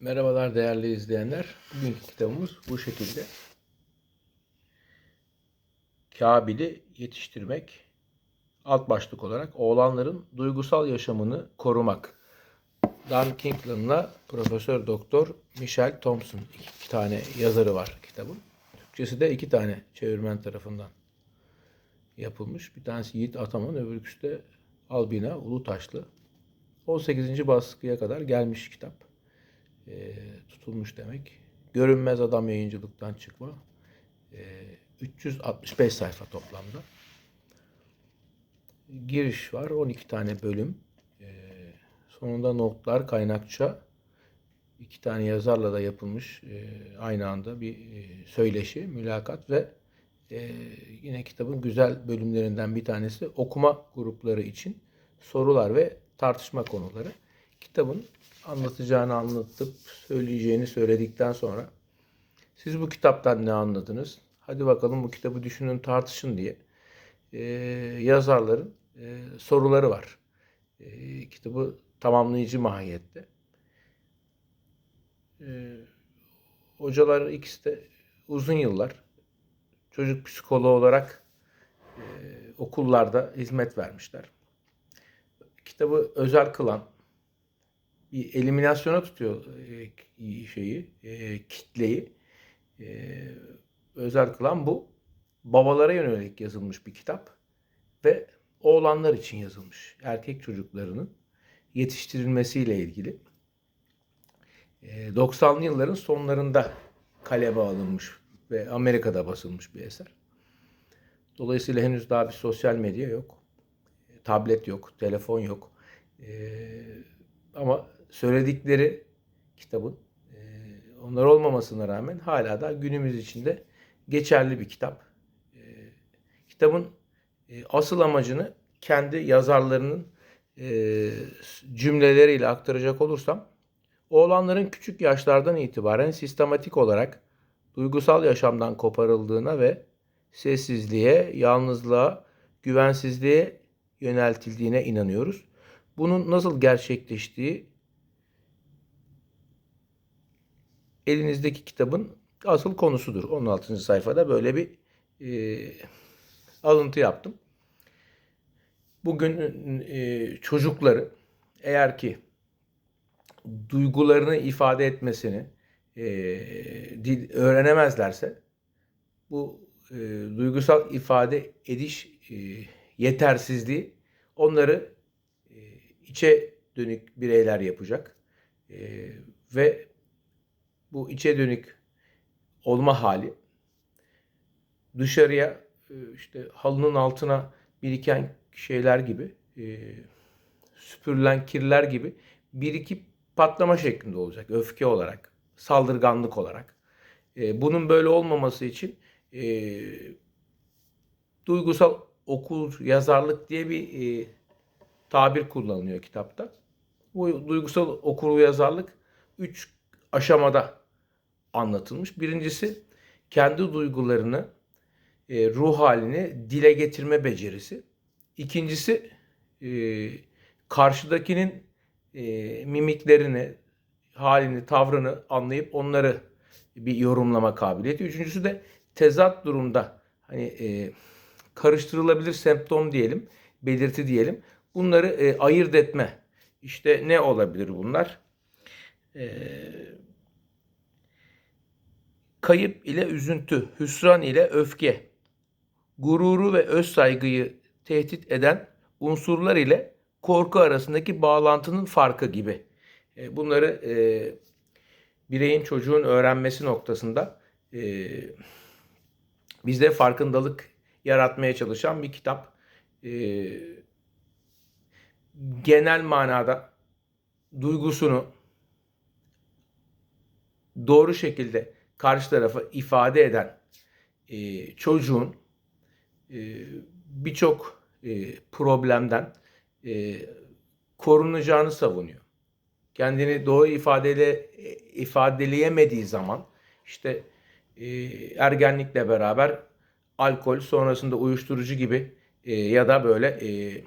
Merhabalar değerli izleyenler. Bugünkü kitabımız bu şekilde. Kabil'i yetiştirmek. Alt başlık olarak oğlanların duygusal yaşamını korumak. Dan Kinkland'la Profesör Doktor Michelle Thompson iki tane yazarı var kitabın. Türkçesi de iki tane çevirmen tarafından yapılmış. Bir tanesi Yiğit Ataman, öbürküsü de Albina Ulutaşlı. 18. baskıya kadar gelmiş kitap e, tutulmuş demek. Görünmez Adam yayıncılıktan çıkma. E, 365 sayfa toplamda. Giriş var. 12 tane bölüm. E, sonunda notlar, kaynakça. iki tane yazarla da yapılmış e, aynı anda bir e, söyleşi, mülakat ve e, yine kitabın güzel bölümlerinden bir tanesi okuma grupları için sorular ve tartışma konuları. Kitabın anlatacağını anlatıp söyleyeceğini söyledikten sonra siz bu kitaptan ne anladınız? Hadi bakalım bu kitabı düşünün tartışın diye e, yazarların e, soruları var. E, kitabı tamamlayıcı mahiyette. E, hocalar ikisi de uzun yıllar çocuk psikoloğu olarak e, okullarda hizmet vermişler. Kitabı özel kılan eliminasyona tutuyor e, şeyi, e, kitleyi. E, özel kılan bu. Babalara yönelik yazılmış bir kitap ve oğlanlar için yazılmış. Erkek çocuklarının yetiştirilmesiyle ilgili. E, 90'lı yılların sonlarında kaleme alınmış ve Amerika'da basılmış bir eser. Dolayısıyla henüz daha bir sosyal medya yok. Tablet yok, telefon yok. Ee, ama söyledikleri kitabın e, onlar olmamasına rağmen hala da günümüz içinde geçerli bir kitap. E, kitabın e, asıl amacını kendi yazarlarının cümleleriyle aktaracak olursam oğlanların küçük yaşlardan itibaren sistematik olarak duygusal yaşamdan koparıldığına ve sessizliğe, yalnızlığa, güvensizliğe yöneltildiğine inanıyoruz. Bunun nasıl gerçekleştiği elinizdeki kitabın asıl konusudur. 16. sayfada böyle bir e, alıntı yaptım. Bugün e, çocukları eğer ki duygularını ifade etmesini e, dil öğrenemezlerse bu e, duygusal ifade ediş e, yetersizliği onları e, içe dönük bireyler yapacak. E, ve bu içe dönük olma hali dışarıya e, işte halının altına biriken şeyler gibi e, süpürülen kirler gibi birikip patlama şeklinde olacak. Öfke olarak, saldırganlık olarak. E, bunun böyle olmaması için e, duygusal okur yazarlık diye bir tabir kullanılıyor kitapta. Bu duygusal okur yazarlık üç aşamada anlatılmış. Birincisi kendi duygularını, e, ruh halini dile getirme becerisi. İkincisi e, karşıdakinin e, mimiklerini, halini, tavrını anlayıp onları bir yorumlama kabiliyeti. Üçüncüsü de tezat durumda hani e, karıştırılabilir semptom diyelim, belirti diyelim. Bunları e, ayırt etme. İşte ne olabilir bunlar? E, kayıp ile üzüntü, hüsran ile öfke, gururu ve öz saygıyı tehdit eden unsurlar ile korku arasındaki bağlantının farkı gibi. E, bunları e, bireyin çocuğun öğrenmesi noktasında e, bizde farkındalık yaratmaya çalışan bir kitap. E, genel manada duygusunu doğru şekilde karşı tarafa ifade eden e, çocuğun e, birçok e, problemden e, korunacağını savunuyor. Kendini doğru ifadeyle ifadeleyemediği zaman işte e, ergenlikle beraber alkol sonrasında uyuşturucu gibi e, ya da böyle e,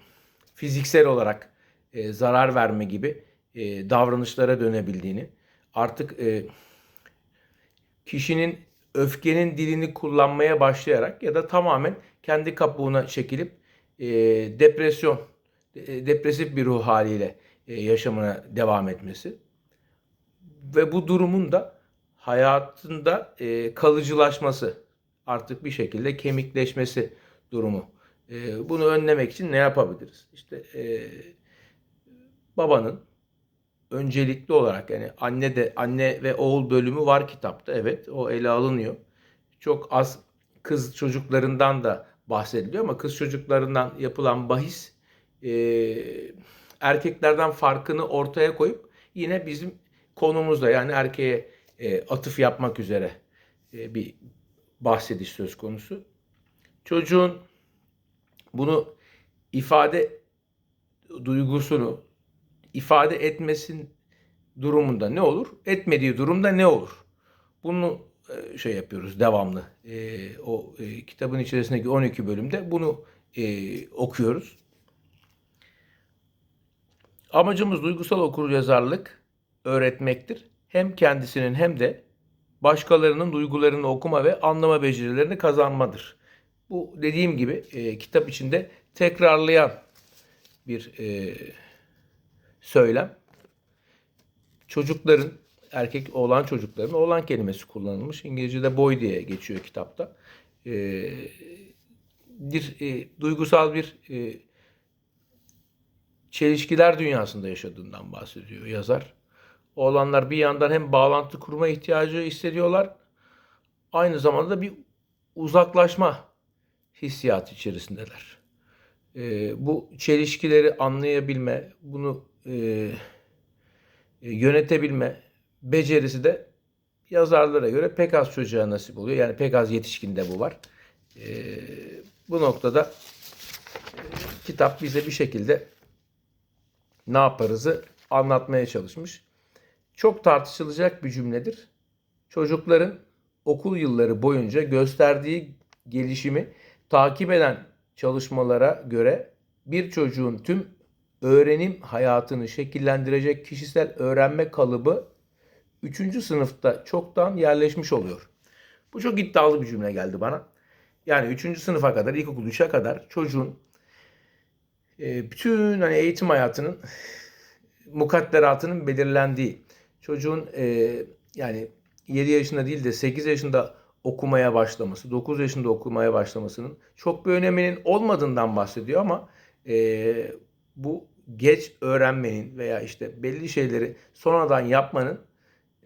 fiziksel olarak e, zarar verme gibi e, davranışlara dönebildiğini artık e, kişinin öfkenin dilini kullanmaya başlayarak ya da tamamen kendi kabuğuna çekilip e, depresyon, e, depresif bir ruh haliyle e, yaşamına devam etmesi ve bu durumun da hayatında e, kalıcılaşması, artık bir şekilde kemikleşmesi durumu. E, bunu önlemek için ne yapabiliriz? İşte e, babanın öncelikli olarak yani anne de anne ve oğul bölümü var kitapta. Evet, o ele alınıyor. Çok az kız çocuklarından da bahsediliyor ama kız çocuklarından yapılan bahis e, erkeklerden farkını ortaya koyup yine bizim konumuzda yani erkeğe e, atıf yapmak üzere e, bir bahsediş söz konusu. Çocuğun bunu ifade duygusunu ifade etmesin durumunda ne olur? Etmediği durumda ne olur? Bunu e, şey yapıyoruz devamlı. E, o e, kitabın içerisindeki 12 bölümde bunu e, okuyoruz. Amacımız duygusal okuryazarlık öğretmektir. Hem kendisinin hem de başkalarının duygularını okuma ve anlama becerilerini kazanmadır. Bu dediğim gibi e, kitap içinde tekrarlayan bir e, söylem. Çocukların, erkek oğlan çocukların oğlan kelimesi kullanılmış. İngilizce'de boy diye geçiyor kitapta. E, bir e, duygusal bir e, çelişkiler dünyasında yaşadığından bahsediyor yazar. Oğlanlar bir yandan hem bağlantı kurma ihtiyacı hissediyorlar. Aynı zamanda bir uzaklaşma hissiyatı içerisindeler. E, bu çelişkileri anlayabilme, bunu e, e, yönetebilme becerisi de yazarlara göre pek az çocuğa nasip oluyor. Yani pek az yetişkinde bu var. E, bu noktada e, kitap bize bir şekilde ne yaparızı anlatmaya çalışmış. Çok tartışılacak bir cümledir. Çocukların okul yılları boyunca gösterdiği gelişimi takip eden çalışmalara göre bir çocuğun tüm öğrenim hayatını şekillendirecek kişisel öğrenme kalıbı 3. sınıfta çoktan yerleşmiş oluyor. Bu çok iddialı bir cümle geldi bana. Yani 3. sınıfa kadar, ilkokul 3'e kadar çocuğun e, bütün hani eğitim hayatının mukadderatının belirlendiği, çocuğun e, yani 7 yaşında değil de 8 yaşında okumaya başlaması, 9 yaşında okumaya başlamasının çok bir öneminin olmadığından bahsediyor ama e, bu geç öğrenmenin veya işte belli şeyleri sonradan yapmanın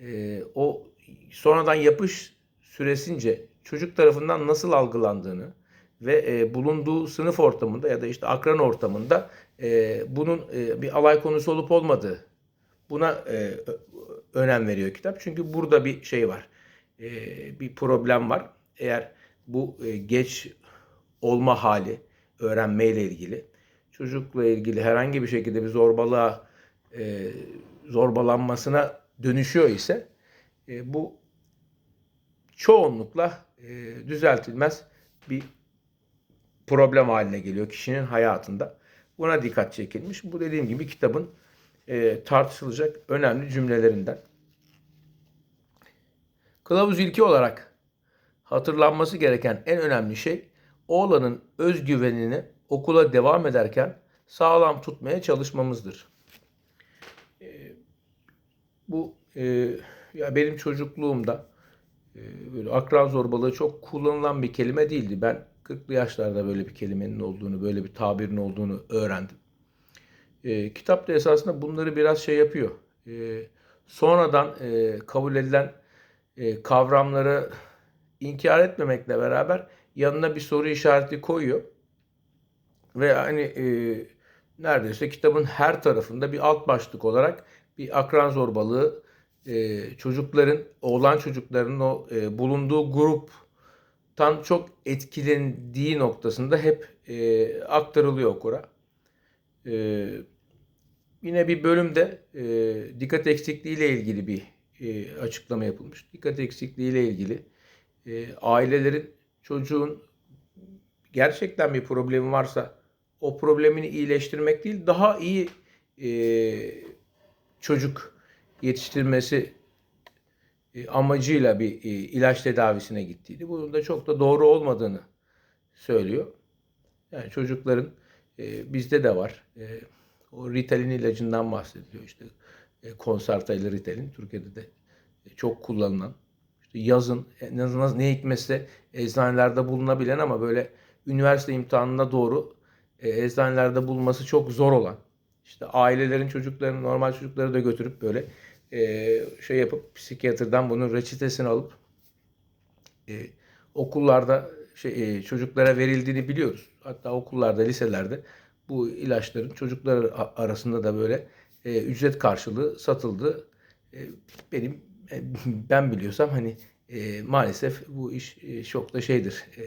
e, o sonradan yapış süresince çocuk tarafından nasıl algılandığını ve e, bulunduğu sınıf ortamında ya da işte akran ortamında e, bunun e, bir alay konusu olup olmadığı buna e, önem veriyor kitap. Çünkü burada bir şey var. E, bir problem var. Eğer bu e, geç olma hali öğrenmeyle ilgili çocukla ilgili herhangi bir şekilde bir zorbalığa e, zorbalanmasına dönüşüyor ise e, bu çoğunlukla e, düzeltilmez bir problem haline geliyor kişinin hayatında. Buna dikkat çekilmiş. Bu dediğim gibi kitabın e, tartışılacak önemli cümlelerinden. Kılavuz ilki olarak hatırlanması gereken en önemli şey oğlanın özgüvenini okula devam ederken sağlam tutmaya çalışmamızdır. E, bu e, ya benim çocukluğumda e, böyle akran zorbalığı çok kullanılan bir kelime değildi. Ben 40'lı yaşlarda böyle bir kelimenin olduğunu, böyle bir tabirin olduğunu öğrendim. E, kitap da esasında bunları biraz şey yapıyor. E, sonradan e, kabul edilen e, kavramları inkar etmemekle beraber yanına bir soru işareti koyuyor. Ve hani e, neredeyse kitabın her tarafında bir alt başlık olarak bir akran zorbalığı, e, çocukların, oğlan çocukların o e, bulunduğu gruptan çok etkilendiği noktasında hep e, aktarılıyor okura. E, yine bir bölümde e, dikkat eksikliği ile ilgili bir e, açıklama yapılmış. Dikkat eksikliği ile ilgili e, ailelerin çocuğun gerçekten bir problemi varsa o problemini iyileştirmek değil daha iyi e, çocuk yetiştirmesi e, amacıyla bir e, ilaç tedavisine gittiydi. Bunun da çok da doğru olmadığını söylüyor. Yani çocukların e, bizde de var. E, o Ritalin ilacından bahsediliyor işte. E, Concerta ile Ritalin Türkiye'de de e, çok kullanılan. İşte yazın e, ne, ne, ne hikmetse eczanelerde bulunabilen ama böyle üniversite imtihanına doğru e, eczanelerde bulunması çok zor olan. İşte ailelerin çocuklarını, normal çocukları da götürüp böyle e, şey yapıp psikiyatrdan bunun reçetesini alıp e, okullarda şey, e, çocuklara verildiğini biliyoruz. Hatta okullarda, liselerde bu ilaçların çocuklar arasında da böyle e, ücret karşılığı satıldı. E, benim e, ben biliyorsam hani e, maalesef bu iş e, çok da şeydir e,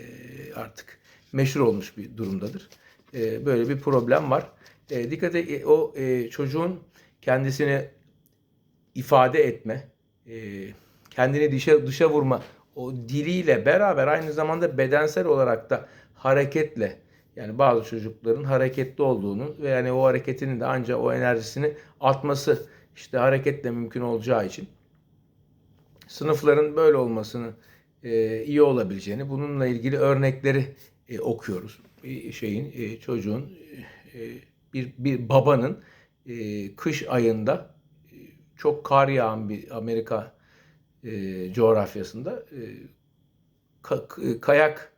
artık meşhur olmuş bir durumdadır. E, böyle bir problem var. E, dikkat et, o e, çocuğun kendisini ifade etme, e, kendini dışa, dışa vurma o diliyle beraber aynı zamanda bedensel olarak da hareketle yani bazı çocukların hareketli olduğunu ve yani o hareketinin de ancak o enerjisini atması işte hareketle mümkün olacağı için sınıfların böyle olmasını e, iyi olabileceğini, bununla ilgili örnekleri e, okuyoruz. Şeyin, e, çocuğun, e, bir, bir babanın e, kış ayında e, çok kar yağan bir Amerika e, coğrafyasında e, ka- kayak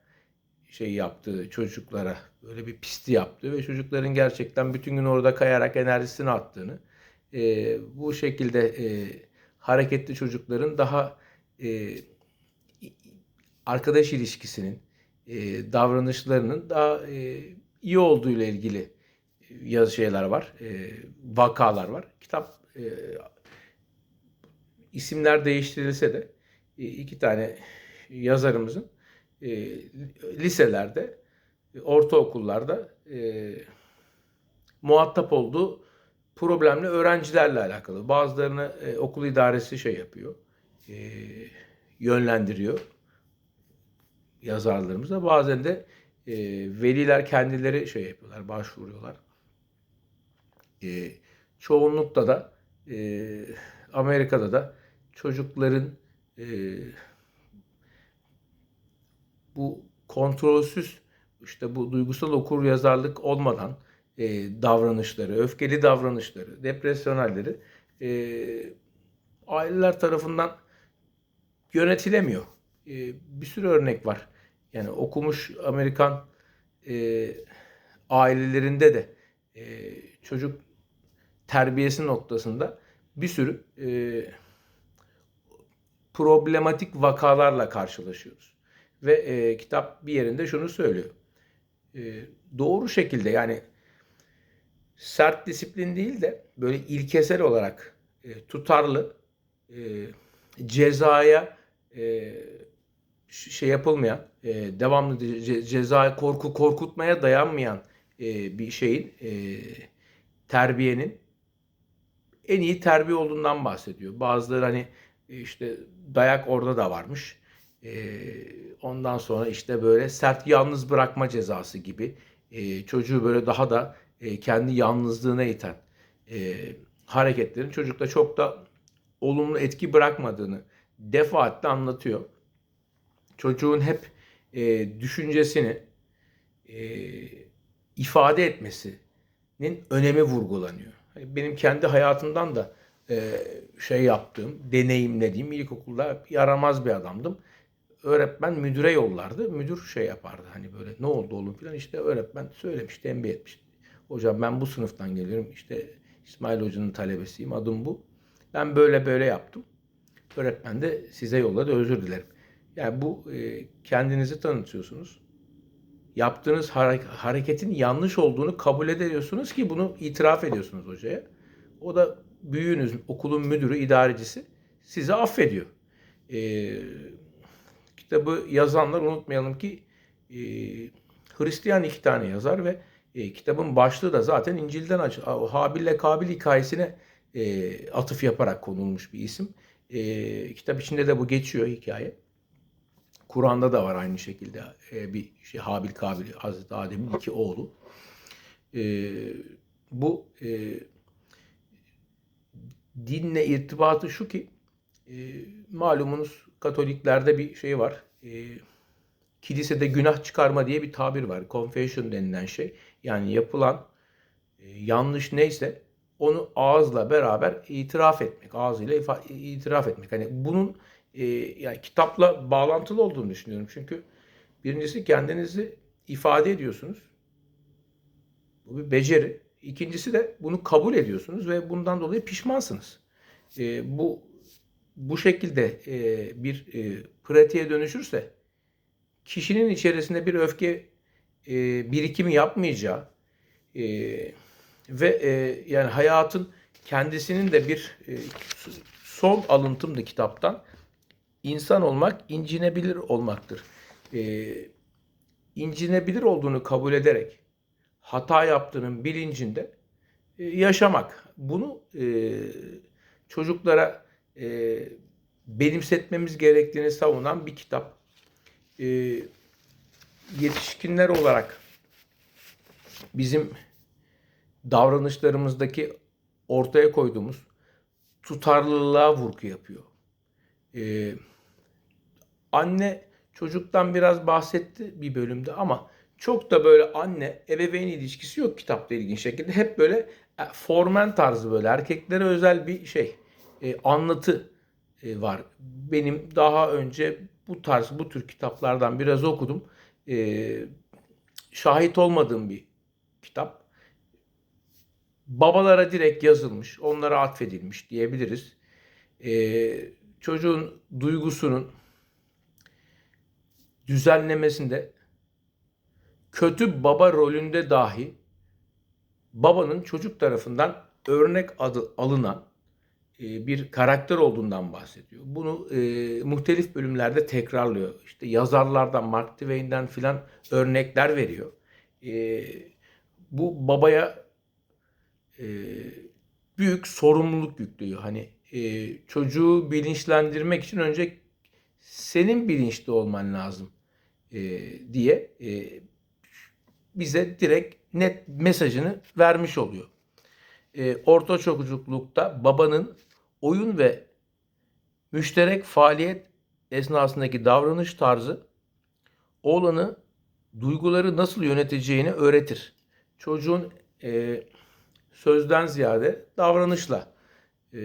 şey yaptığı çocuklara böyle bir pisti yaptı ve çocukların gerçekten bütün gün orada kayarak enerjisini attığını e, bu şekilde e, hareketli çocukların daha e, arkadaş ilişkisinin e, davranışlarının daha e, iyi olduğu ile ilgili yazı şeyler var, e, vakalar var. Kitap e, isimler değiştirilse de e, iki tane yazarımızın e, liselerde, ortaokullarda e, muhatap olduğu problemli öğrencilerle alakalı. Bazılarını e, okul idaresi şey yapıyor, e, yönlendiriyor yazarlarımıza. Bazen de e, veliler kendileri şey yapıyorlar, başvuruyorlar. E, çoğunlukta da e, Amerika'da da çocukların e, bu kontrolsüz işte bu duygusal okur yazarlık olmadan e, davranışları, öfkeli davranışları, depresyonelleri e, aileler tarafından yönetilemiyor. E, bir sürü örnek var. Yani okumuş Amerikan e, ailelerinde de e, çocuk terbiyesi noktasında bir sürü e, problematik vakalarla karşılaşıyoruz. Ve e, kitap bir yerinde şunu söylüyor. E, doğru şekilde yani sert disiplin değil de böyle ilkesel olarak e, tutarlı e, cezaya e, şey yapılmayan e, devamlı ce, ceza korku korkutmaya dayanmayan e, bir şeyin e, terbiyenin en iyi terbiye olduğundan bahsediyor. Bazıları hani işte dayak orada da varmış. E, ondan sonra işte böyle sert yalnız bırakma cezası gibi e, çocuğu böyle daha da e, kendi yalnızlığına iten e, hareketlerin çocukta çok da olumlu etki bırakmadığını defaatle anlatıyor. Çocuğun hep e, düşüncesini e, ifade etmesinin önemi vurgulanıyor. Benim kendi hayatımdan da e, şey yaptığım, deneyimlediğim ilkokulda yaramaz bir adamdım. Öğretmen müdüre yollardı. Müdür şey yapardı hani böyle ne oldu oğlum falan işte öğretmen söylemiş, tembih etmiş. Hocam ben bu sınıftan geliyorum. İşte İsmail Hoca'nın talebesiyim. Adım bu. Ben böyle böyle yaptım. Öğretmen de size yolladı. Özür dilerim. Yani bu e, kendinizi tanıtıyorsunuz. Yaptığınız hare- hareketin yanlış olduğunu kabul ediyorsunuz ki bunu itiraf ediyorsunuz hocaya. O da büyüğünüz, okulun müdürü, idarecisi sizi affediyor. E, kitabı yazanlar unutmayalım ki e, Hristiyan iki tane yazar ve e, kitabın başlığı da zaten İncil'den aç Habil'le Kabil hikayesine e, atıf yaparak konulmuş bir isim. E, kitap içinde de bu geçiyor hikaye. Kur'an'da da var aynı şekilde e, bir şey Habil Kabil Hazreti Adem'in iki oğlu. E, bu e, dinle irtibatı şu ki e, malumunuz Katoliklerde bir şey var. E, kilisede günah çıkarma diye bir tabir var. Confession denilen şey. Yani yapılan e, yanlış neyse onu ağızla beraber itiraf etmek. Ağzıyla itiraf etmek. Hani bunun e, yani kitapla bağlantılı olduğunu düşünüyorum. Çünkü birincisi kendinizi ifade ediyorsunuz. Bu bir beceri. İkincisi de bunu kabul ediyorsunuz ve bundan dolayı pişmansınız. E, bu bu şekilde e, bir e, pratiğe dönüşürse kişinin içerisinde bir öfke e, birikimi yapmayacağı e, ve e, yani hayatın kendisinin de bir e, son alıntımdı kitaptan insan olmak incinebilir olmaktır. E, incinebilir olduğunu kabul ederek hata yaptığının bilincinde e, yaşamak. Bunu e, çocuklara e, benimsetmemiz gerektiğini savunan bir kitap. E, yetişkinler olarak bizim davranışlarımızdaki ortaya koyduğumuz tutarlılığa vurgu yapıyor. E, anne çocuktan biraz bahsetti bir bölümde ama çok da böyle anne ebeveyn ilişkisi yok kitapta ilginç şekilde. Hep böyle e, formen tarzı böyle erkeklere özel bir şey e, anlatı e, var. Benim daha önce bu tarz bu tür kitaplardan biraz okudum. E, şahit olmadığım bir kitap. Babalara direkt yazılmış, onlara atfedilmiş diyebiliriz. E, çocuğun duygusunun düzenlemesinde kötü baba rolünde dahi babanın çocuk tarafından örnek adı alınan e, bir karakter olduğundan bahsediyor. Bunu e, muhtelif bölümlerde tekrarlıyor. İşte yazarlardan, Mark Twain'den filan örnekler veriyor. E, bu babaya e, büyük sorumluluk yüklüyor. Hani e, çocuğu bilinçlendirmek için önce senin bilinçli olman lazım e, diye e, bize direkt net mesajını vermiş oluyor. E, orta çocuklukta babanın oyun ve müşterek faaliyet esnasındaki davranış tarzı oğlanı duyguları nasıl yöneteceğini öğretir. Çocuğun e, sözden ziyade davranışla e,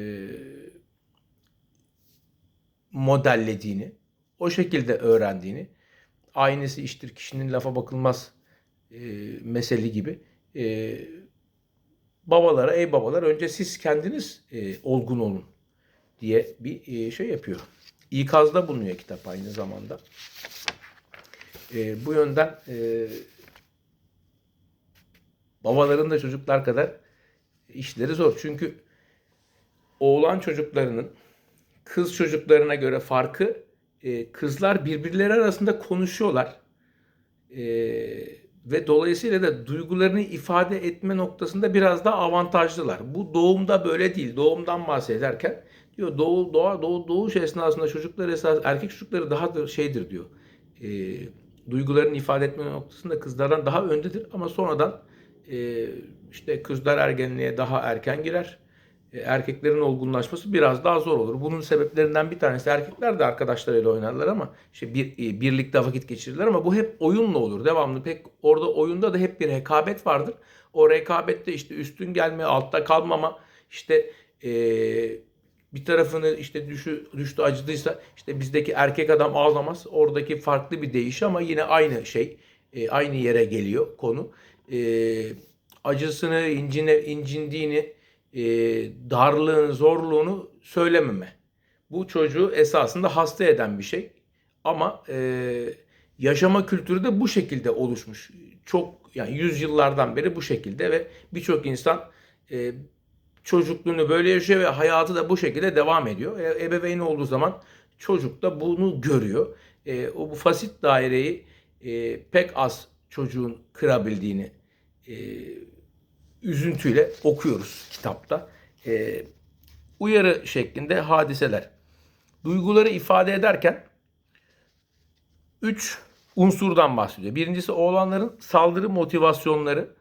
modellediğini, o şekilde öğrendiğini, aynısı iştir kişinin lafa bakılmaz e, mesele gibi e, babalara, ey babalar önce siz kendiniz e, olgun olun diye bir e, şey yapıyor. İkazda bulunuyor kitap aynı zamanda. E, bu yönden e, babaların da çocuklar kadar işleri zor. Çünkü oğlan çocuklarının kız çocuklarına göre farkı e, kızlar birbirleri arasında konuşuyorlar. E, ve dolayısıyla da duygularını ifade etme noktasında biraz daha avantajlılar. Bu doğumda böyle değil. Doğumdan bahsederken diyor doğu doğa doğu doğuş esnasında çocuklar esas erkek çocukları daha da şeydir diyor. E, duygularını ifade etme noktasında kızlardan daha öndedir ama sonradan e, işte kızlar ergenliğe daha erken girer. E, erkeklerin olgunlaşması biraz daha zor olur. Bunun sebeplerinden bir tanesi erkekler de arkadaşlarıyla oynarlar ama işte bir e, birlikte vakit geçirirler ama bu hep oyunla olur. Devamlı pek orada oyunda da hep bir rekabet vardır. O rekabette işte üstün gelme, altta kalmama, işte e, bir tarafını işte düşü, düştü acıdıysa işte bizdeki erkek adam ağlamaz. Oradaki farklı bir değiş ama yine aynı şey. E, aynı yere geliyor konu. E, acısını, incine, incindiğini, e, darlığın, zorluğunu söylememe. Bu çocuğu esasında hasta eden bir şey. Ama e, yaşama kültürü de bu şekilde oluşmuş. Çok yani yüzyıllardan beri bu şekilde ve birçok insan e, çocukluğunu böyle yaşıyor ve hayatı da bu şekilde devam ediyor. E, ebeveyn olduğu zaman çocuk da bunu görüyor. E, o bu fasit daireyi e, pek az çocuğun kırabildiğini e, üzüntüyle okuyoruz kitapta. E, uyarı şeklinde hadiseler. Duyguları ifade ederken üç unsurdan bahsediyor. Birincisi oğlanların saldırı motivasyonları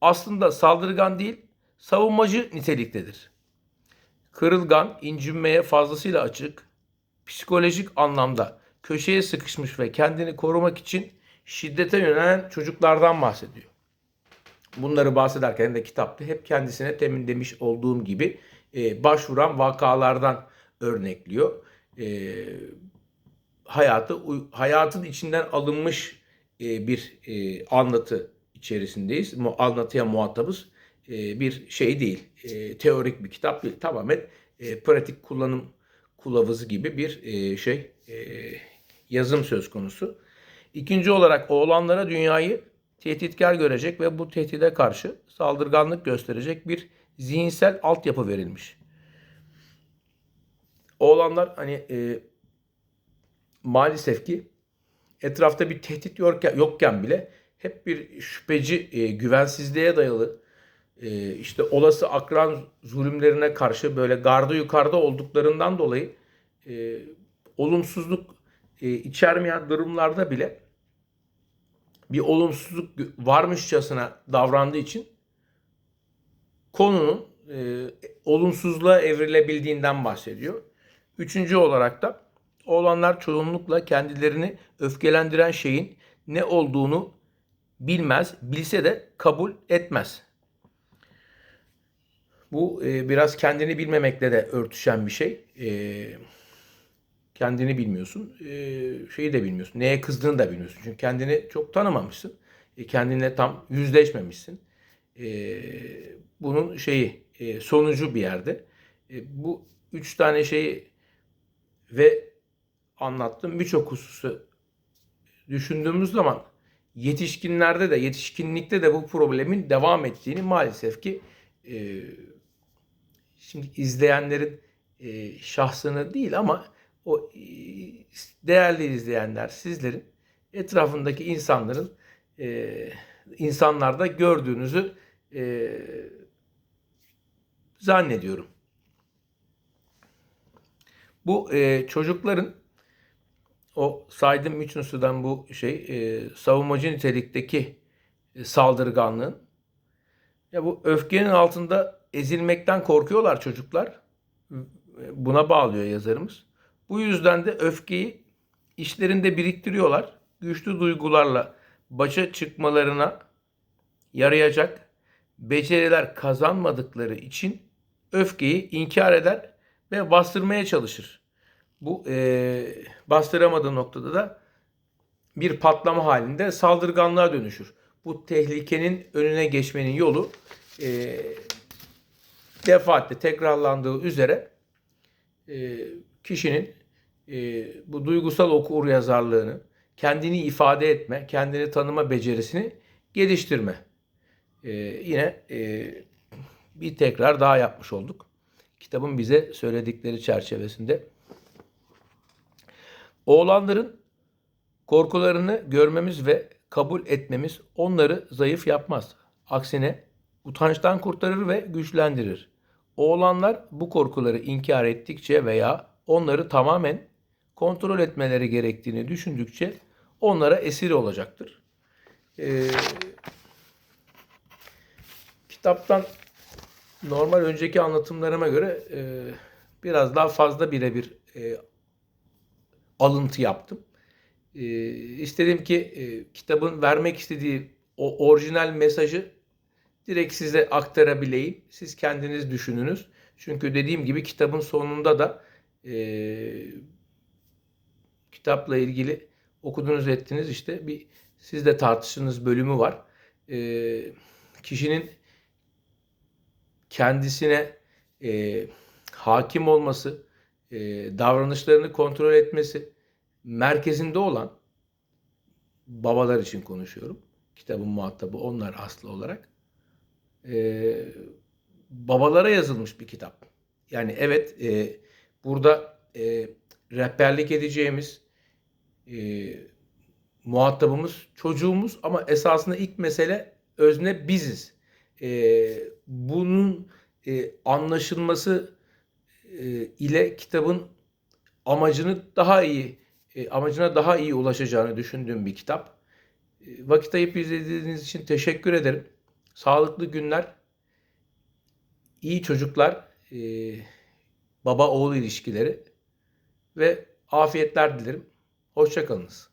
aslında saldırgan değil, savunmacı niteliktedir. Kırılgan, incinmeye fazlasıyla açık, psikolojik anlamda köşeye sıkışmış ve kendini korumak için şiddete yönelen çocuklardan bahsediyor. Bunları bahsederken de kitapta hep kendisine temin demiş olduğum gibi e, başvuran vakalardan örnekliyor. E, hayatı hayatın içinden alınmış e, bir e, anlatı içerisindeyiz. Mu- anlatıya muhatabız. E, bir şey değil. E, teorik bir kitap değil. Tamamen e, pratik kullanım kılavuzu gibi bir e, şey e, yazım söz konusu. İkinci olarak oğlanlara dünyayı tehditkar görecek ve bu tehdide karşı saldırganlık gösterecek bir zihinsel altyapı verilmiş. Oğlanlar hani e, maalesef ki etrafta bir tehdit yokken, yokken bile hep bir şüpheci, e, güvensizliğe dayalı e, işte olası akran zulümlerine karşı böyle gardı yukarıda olduklarından dolayı e, olumsuzluk e, içermeyen durumlarda bile bir olumsuzluk varmışçasına davrandığı için konunun e, olumsuzluğa evrilebildiğinden bahsediyor. Üçüncü olarak da oğlanlar çoğunlukla kendilerini öfkelendiren şeyin ne olduğunu bilmez, bilse de kabul etmez. Bu e, biraz kendini bilmemekle de örtüşen bir şey. E, kendini bilmiyorsun, e, şeyi de bilmiyorsun, neye kızdığını da bilmiyorsun. Çünkü kendini çok tanımamışsın, e, kendinle tam yüzleşmemişsin. E, bunun şeyi e, sonucu bir yerde. E, bu üç tane şeyi ve anlattığım birçok hususu düşündüğümüz zaman yetişkinlerde de yetişkinlikte de bu problemin devam ettiğini maalesef ki e, şimdi izleyenlerin şahsını değil ama o e, değerli izleyenler sizlerin etrafındaki insanların e, insanlarda gördüğünüzü e, zannediyorum. Bu e, çocukların o saydığım unsurdan bu şey e, savunmacı nitelikteki e, saldırganlığın ya bu öfkenin altında ezilmekten korkuyorlar çocuklar. Buna bağlıyor yazarımız. Bu yüzden de öfkeyi işlerinde biriktiriyorlar. Güçlü duygularla başa çıkmalarına yarayacak beceriler kazanmadıkları için öfkeyi inkar eder ve bastırmaya çalışır. Bu e, bastıramadığı noktada da bir patlama halinde saldırganlığa dönüşür. Bu tehlikenin önüne geçmenin yolu e, defaatle tekrarlandığı üzere e, kişinin e, bu duygusal okur yazarlığını, kendini ifade etme, kendini tanıma becerisini geliştirme. E, yine e, bir tekrar daha yapmış olduk. Kitabın bize söyledikleri çerçevesinde. Oğlanların korkularını görmemiz ve kabul etmemiz onları zayıf yapmaz. Aksine utançtan kurtarır ve güçlendirir. Oğlanlar bu korkuları inkar ettikçe veya onları tamamen kontrol etmeleri gerektiğini düşündükçe onlara esir olacaktır. Ee, kitaptan normal önceki anlatımlarıma göre e, biraz daha fazla birebir e, alıntı yaptım. E, istedim ki e, kitabın vermek istediği o orijinal mesajı direkt size aktarabileyim. Siz kendiniz düşününüz. Çünkü dediğim gibi kitabın sonunda da e, kitapla ilgili okudunuz ettiniz işte bir siz de tartışınız bölümü var. E, kişinin kendisine e, hakim olması, e, davranışlarını kontrol etmesi merkezinde olan babalar için konuşuyorum. Kitabın muhatabı onlar aslı olarak. E, babalara yazılmış bir kitap. Yani evet e, burada e, rehberlik edeceğimiz e, muhatabımız çocuğumuz ama esasında ilk mesele özne biziz. E, bunun e, anlaşılması e, ile kitabın amacını daha iyi e, amacına daha iyi ulaşacağını düşündüğüm bir kitap. E, vakit ayıp izlediğiniz için teşekkür ederim. Sağlıklı günler, iyi çocuklar, e, baba oğul ilişkileri ve Afiyetler dilerim. Hoşçakalınız.